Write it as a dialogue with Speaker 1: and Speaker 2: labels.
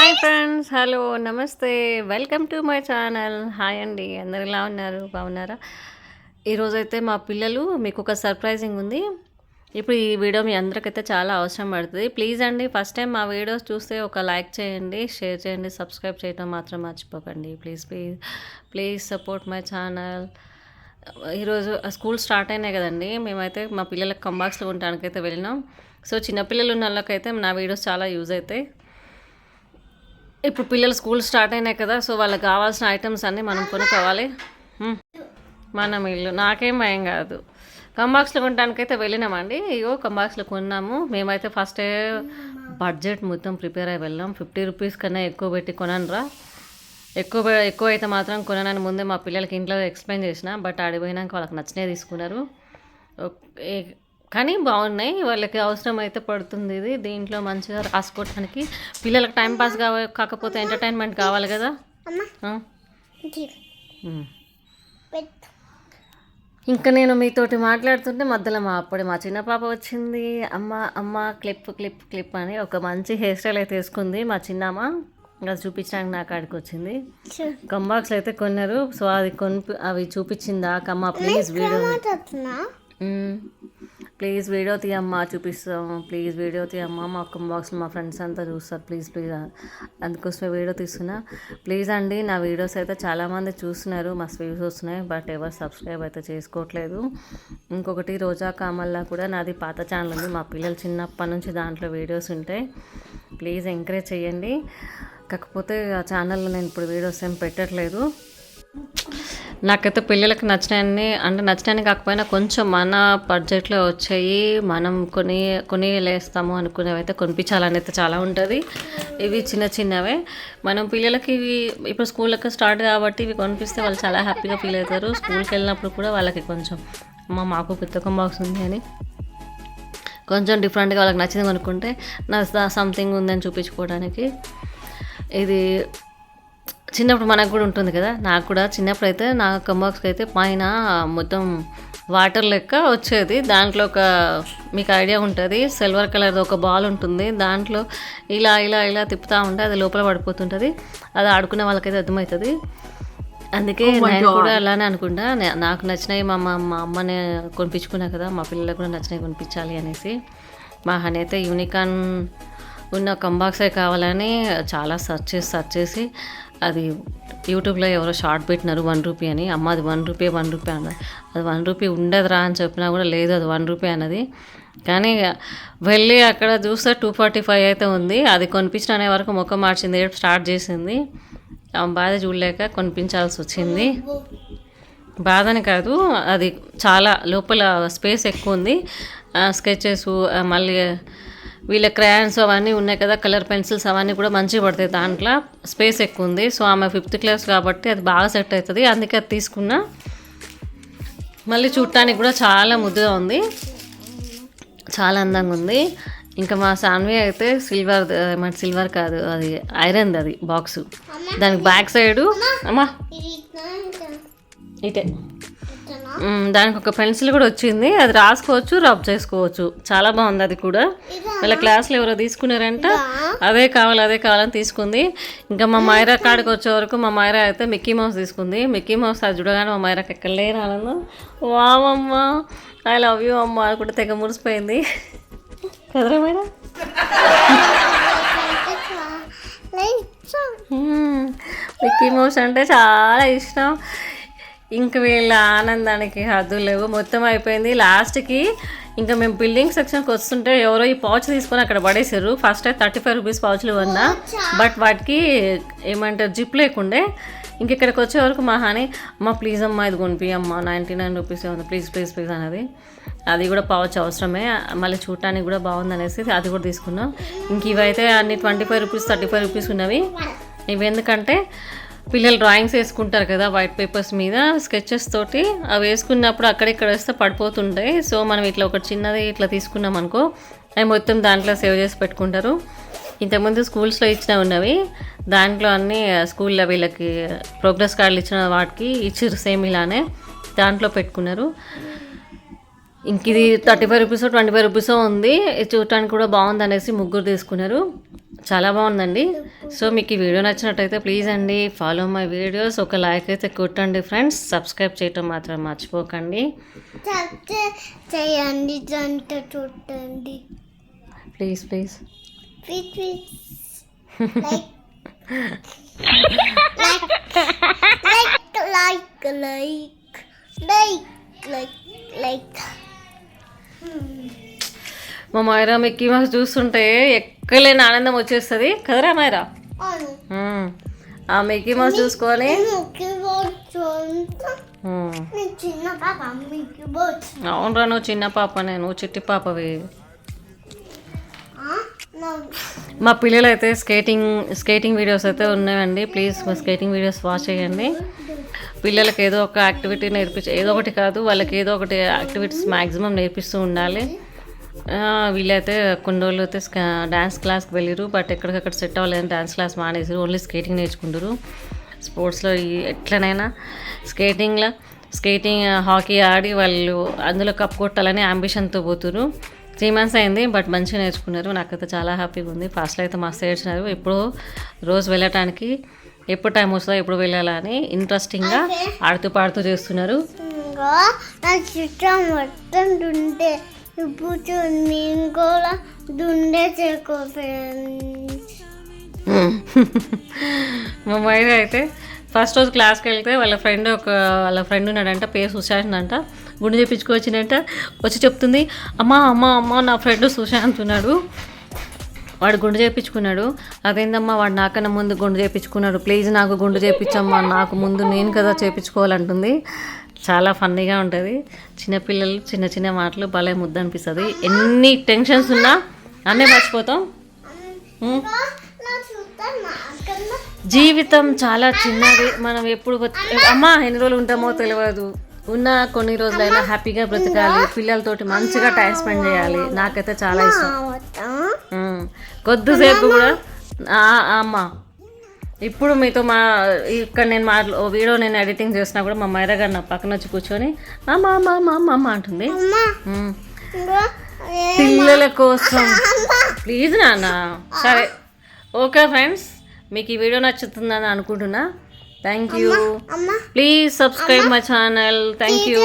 Speaker 1: Hi friends hello నమస్తే. Welcome to my channel. Hi అండి. అందరు ఎలా ఉన్నారు? బాగున్నారా? ఈరోజైతే మా పిల్లలు మీకు ఒక సర్ప్రైజింగ్ ఉంది. ఇప్పుడు ఈ వీడియో మీ అందరికైతే చాలా అవసరం పడుతుంది. ప్లీజ్ అండి ఫస్ట్ టైం మా వీడియోస్ చూస్తే ఒక లైక్ చేయండి షేర్ చేయండి సబ్స్క్రైబ్ చేయడం మాత్రం మర్చిపోకండి. Please please please support my channel. ఈరోజు స్కూల్ స్టార్ట్ అయినాయి కదండి. మేమైతే మా పిల్లలకు కంబాక్స్లో ఉండడానికి అయితే వెళ్ళినాం. సో చిన్నపిల్లలు ఉన్న వాళ్ళకైతే నా వీడియోస్ చాలా యూజ్ అవుతాయి. ఇప్పుడు పిల్లలు స్కూల్ స్టార్ట్ అయినాయి కదా సో వాళ్ళకి కావాల్సిన ఐటమ్స్ అన్నీ మనం కొనుక్కోవాలి. మనం ఇల్లు నాకేం భయం కాదు. కంబాక్స్లో కొనడానికైతే వెళ్ళినామండి. ఇగో కంబాక్స్లో కొన్నాము. మేమైతే ఫస్టే బడ్జెట్ మొత్తం ప్రిపేర్ అయ్యి వెళ్ళాం. ఫిఫ్టీ రూపీస్ కన్నా ఎక్కువ పెట్టి కొనరా ఎక్కువ ఎక్కువ అయితే మాత్రం కొనని ముందే మా పిల్లలకి ఇంట్లో ఎక్స్ప్లెయిన్ చేసిన బట్ ఆడిపోయినాక వాళ్ళకి నచ్చినవి తీసుకున్నారు. ఓకే. కానీ బాగున్నాయి. వాళ్ళకి అవసరం అయితే పడుతుంది ఇది. దీంట్లో మంచిగా రాసుకోవడానికి పిల్లలకు టైం పాస్ కావ కాకపోతే ఎంటర్టైన్మెంట్ కావాలి కదా. ఇంకా నేను మీతోటి మాట్లాడుతుంటే మధ్యలో మా అప్పుడే మా చిన్న పాప వచ్చింది. అమ్మ అమ్మ క్లిప్ క్లిప్ క్లిప్ అని ఒక మంచి హెయిర్ స్టైల్ అయితే వేసుకుంది. మా చిన్నమ్మ ఇంకా చూపించడానికి నా కాడికి వచ్చింది. కంబాక్స్ అయితే కొన్నారు. సో అది కొనిపి అవి చూపించిందాక అమ్మ ప్లీజ్ వీడియో ప్లీజ్ వీడియో తీయమ్మా చూపిస్తాము ప్లీజ్ వీడియో తీయమ్మా మా అక్క బాక్స్లో మా ఫ్రెండ్స్ అంతా చూస్తారు. Please please. అందుకోసమే వీడియో తీస్తున్నా. ప్లీజ్ అండి నా వీడియోస్ అయితే చాలామంది చూస్తున్నారు. మా వ్యూస్ వస్తున్నాయి బట్ ఎవరు సబ్స్క్రైబ్ అయితే చేసుకోవట్లేదు. ఇంకొకటి రోజా కామల్లా కూడా నాది పాత ఛానల్ ఉంది. మా పిల్లలు చిన్నప్పటి నుంచి దాంట్లో వీడియోస్ ఉంటాయి. ప్లీజ్ ఎంకరేజ్ చేయండి. కాకపోతే ఆ ఛానల్లో నేను ఇప్పుడు వీడియోస్ ఏం పెట్టట్లేదు. నాకైతే పిల్లలకి నచ్చినాయని అంటే నచ్చినాయని కాకపోయినా కొంచెం మన బడ్జెట్లో వచ్చాయి మనం కొని కొని లేస్తాము అనుకునేవి అయితే కొనిపించాలని అయితే చాలా ఉంటుంది. ఇవి చిన్న చిన్నవే. మనం పిల్లలకి ఇవి ఇప్పుడు స్కూళ్ళకి స్టార్ట్ కాబట్టి ఇవి కొనిపిస్తే వాళ్ళు చాలా హ్యాపీగా ఫీల్ అవుతారు. స్కూల్కి వెళ్ళినప్పుడు కూడా వాళ్ళకి కొంచెం అమ్మ మాకు పుస్తకం బాక్స్ ఉంది అని కొంచెం డిఫరెంట్గా వాళ్ళకి నచ్చింది కొనుక్కుంటే నా సంథింగ్ ఉందని చూపించుకోవడానికి. ఇది చిన్నప్పుడు మనకు కూడా ఉంటుంది కదా నాకు కూడా చిన్నప్పుడు అయితే నా కంబాక్స్కి అయితే పైన మొత్తం వాటర్ లెక్క వచ్చేది. దాంట్లో ఒక మీకు ఐడియా ఉంటుంది సిల్వర్ కలర్ ఒక బాల్ ఉంటుంది. దాంట్లో ఇలా ఇలా ఇలా తిప్పుతూ ఉంటే అది లోపల పడిపోతుంటుంది. అది ఆడుకునే వాళ్ళకైతే అర్థమవుతుంది. అందుకే నేను కూడా అలానే అనుకుంటా. నాకు నచ్చినవి మా మా మా అమ్మని కొనిపించుకున్నా కదా మా పిల్లలకు కూడా నచ్చినవి కొనిపించాలి అనేసి. మా హని అయితే యూనికాన్ ఉన్న కంబాక్సే కావాలని చాలా సెర్చ్ చేసి సెర్చ్ చేసి అది యూట్యూబ్లో ఎవరో షార్ట్ పెట్టినారు వన్ రూపీ అని. అమ్మ అది వన్ రూపీ వన్ రూపీ అన్నది అది వన్ రూపీ ఉండదురా అని చెప్పినా కూడా లేదు అది వన్ రూపీ అన్నది. కానీ వెళ్ళి అక్కడ చూస్తే టూ ఫార్టీ ఫైవ్ అయితే ఉంది. అది కొనిపించిన అనే వరకు ముఖం మార్చింది ఏడుపు స్టార్ట్ చేసింది. ఆమె బాధ చూడలేక కొనిపించాల్సి వచ్చింది. బాధని కాదు అది చాలా లోపల స్పేస్ ఎక్కువ ఉంది. స్కెచెస్ మళ్ళీ వీళ్ళ క్రయాన్స్ అవన్నీ ఉన్నాయి కదా కలర్ పెన్సిల్స్ అవన్నీ కూడా మంచిగా పడతాయి దాంట్లో. స్పేస్ ఎక్కువ ఉంది. సో ఆమె ఫిఫ్త్ క్లాస్ కాబట్టి అది బాగా సెట్ అవుతుంది. అందుకే అది తీసుకున్నా. మళ్ళీ చూడటానికి కూడా చాలా ముద్దుగా ఉంది. చాలా అందంగా ఉంది. ఇంకా మా సాన్వి అయితే సిల్వర్ మన సిల్వర్ కాదు అది ఐరన్ అది బాక్స్. దానికి బ్యాక్ సైడ్ అమ్మా. ఇటే. దానికి ఒక పెన్సిల్ కూడా వచ్చింది. అది రాసుకోవచ్చు రబ్ చేసుకోవచ్చు. చాలా బాగుంది అది కూడా. వాళ్ళ క్లాస్లో ఎవరో తీసుకున్నారంట. అదే కావాలి అదే కావాలని తీసుకుంది. ఇంకా మా మైరా కాడికి వచ్చే వరకు మా మైరా అయితే మిక్కీ మౌస్ తీసుకుంది. మిక్కీ మౌస్ అది చూడగానే మా మైరాకి ఎక్కడ లేని ఆనందం. వామమ్మ ఐ లవ్ యూ అమ్మ అని కూడా తెగ మురిసిపోయింది. కదరా మేడం మ్మ్. మిక్కీ మౌస్ అంటే చాలా ఇష్టం. ఇంక వీళ్ళ ఆనందానికి హద్దు లేవు. మొత్తం అయిపోయింది. లాస్ట్కి ఇంకా మేము బిల్డింగ్ సెక్షన్కి వస్తుంటే ఎవరో ఈ పౌచ్ తీసుకొని అక్కడ పడేసారు ఫస్ట్ అయితే థర్టీ ఫైవ్ రూపీస్ పౌచ్లు ఉన్నా బట్ వాటికి ఏమంటారు జిప్ లేకుండే ఇంక ఇక్కడికి వచ్చే వరకు మా హాని అమ్మ ప్లీజ్ అమ్మా ఇది కొనిపి అమ్మ నైంటీ నైన్ రూపీస్ ఉంది ప్లీజ్ ప్లీజ్ ప్లీజ్ అనేది అది కూడా పౌచ్ అవసరమే. మళ్ళీ చూడటానికి కూడా బాగుంది అనేసి అది కూడా తీసుకున్నాం. ఇంక ఇవైతే అన్ని twenty five rupees thirty five rupees ఉన్నవి. ఇవి ఎందుకంటే పిల్లలు డ్రాయింగ్స్ వేసుకుంటారు కదా వైట్ పేపర్స్ మీద స్కెచెస్ తోటి. అవి వేసుకున్నప్పుడు అక్కడిక్కడ వేస్తే పడిపోతుంటాయి. సో మనం ఇట్లా ఒకటి చిన్నది ఇట్లా తీసుకున్నాం అనుకో అవి మొత్తం దాంట్లో సేవ్ చేసి పెట్టుకుంటారు. ఇంతకుముందు స్కూల్స్లో ఇచ్చిన ఉన్నవి. దాంట్లో అన్ని స్కూల్లో వీళ్ళకి ప్రోగ్రెస్ కార్డులు ఇచ్చిన వాటికి ఇచ్చారు సేమ్ ఇలానే. దాంట్లో పెట్టుకున్నారు. ఇంక ఇది thirty five rupees twenty five rupees ఉంది. ఇది చూడటానికి కూడా బాగుంది అనేసి ముగ్గురు తీసుకున్నారు. చాలా బాగుందండి. సో మీకు ఈ వీడియో నచ్చినట్టయితే ప్లీజ్ అండి ఫాలో మై వీడియోస్ ఒక లైక్ అయితే కొట్టండి ఫ్రెండ్స్ సబ్స్క్రైబ్ చేయటం మాత్రం మర్చిపోకండి.
Speaker 2: చేయండి జంట చూడండి.
Speaker 1: Please please
Speaker 2: fit fit like like like like like like
Speaker 1: మా మైరా మిక్కీ మౌస్ చూస్తుంటే ఎక్కలేని ఆనందం వచ్చేస్తుంది. కదరా మైరా మిక్కీ మౌస్ చూసుకొని.
Speaker 2: నేను. నేను పాప కీబోర్డ్
Speaker 1: అవునరా నువ్వు చిన్న పాపనే నువ్వు చిట్టి పాపవి. మా పిల్లలు అయితే స్కేటింగ్ స్కేటింగ్ వీడియోస్ అయితే ఉన్నాయండి ప్లీజ్ మా స్కేటింగ్ వీడియోస్ వాచ్ చేయండి. పిల్లలకి ఏదో ఒక యాక్టివిటీ నేర్పించి ఏదో ఒకటి కాదు వాళ్ళకి ఏదో ఒకటి యాక్టివిటీస్ మ్యాక్సిమం నేర్పిస్తూ ఉండాలి. వీళ్ళైతే కొన్ని రోజులు అయితే డ్యాన్స్ క్లాస్కి వెళ్ళిరు బట్ ఎక్కడికక్కడ సెట్ అవ్వలేదు డ్యాన్స్ క్లాస్ మానేసారు. ఓన్లీ స్కేటింగ్ నేర్చుకుంటారు స్పోర్ట్స్లో ఎట్లనైనా స్కేటింగ్లో స్కేటింగ్ హాకీ ఆడి వాళ్ళు అందులో కప్ కొట్టాలని అంబిషన్తో పోతున్నారు త్రీ మంత్స్ అయింది బట్ మంచిగా నేర్చుకున్నారు. నాకైతే చాలా హ్యాపీగా ఉంది. ఫస్ట్లో అయితే మస్తు ఏడ్చినారు. ఎప్పుడు రోజు వెళ్ళటానికి ఎప్పుడు టైం వస్తుందో ఎప్పుడు వెళ్ళాలా అని ఇంట్రెస్టింగ్గా ఆడుతూ పాడుతూ చేస్తున్నారు.
Speaker 2: మొత్తం ఇప్పుడు చూడండి నేను కూడా దుండే చేసుకో
Speaker 1: మా మైర అయితే ఫస్ట్ రోజు క్లాస్కి వెళ్తే వాళ్ళ ఫ్రెండ్ ఒక వాళ్ళ ఫ్రెండ్ ఉన్నాడంట పేరు సుశాంత్ అంట. గుండు చేపించుకొచ్చినంట వచ్చి చెప్తుంది అమ్మా అమ్మ అమ్మ నా ఫ్రెండ్ సుశాంత్ ఉన్నాడు. వాడు గుండు చేపించుకున్నాడు అదేందమ్మా వాడు నాకన్నా ముందు గుండు చేపించుకున్నాడు ప్లీజ్ నాకు గుండు చేపించమ్మా నాకు ముందు నేను కదా చేపించుకోవాలంటుంది. చాలా ఫన్నీగా ఉంటుంది. చిన్నపిల్లలు చిన్న చిన్న మాటలు భలే ముద్ద అనిపిస్తుంది. ఎన్ని టెన్షన్స్ ఉన్నా అన్నీ మర్చిపోతాం. జీవితం చాలా చిన్నది. మనం ఎప్పుడు అమ్మా ఎన్ని రోజులు ఉంటామో తెలియదు ఉన్న కొన్ని రోజులైనా హ్యాపీగా బ్రతకాలి. పిల్లలతోటి మంచిగా టైం స్పెండ్ చేయాలి. నాకైతే చాలా ఇష్టం. కొద్దిసేపు కూడా అమ్మా. ఇప్పుడు మీతో మా ఇక్కడ నేను మా వీడియో నేను ఎడిటింగ్ చేసినా కూడా మా మైరా గారు నా పక్కన వచ్చి కూర్చొని అమ్మ అమ్మ అమ్మ అమ్మ అమ్మ అంటుంది. పిల్లల కోసం. ప్లీజ్ నాన్న. సరే. ఓకే ఫ్రెండ్స్ మీకు ఈ వీడియో నచ్చుతుందని అనుకుంటున్నా. Thank you. Please subscribe my channel. Thank you.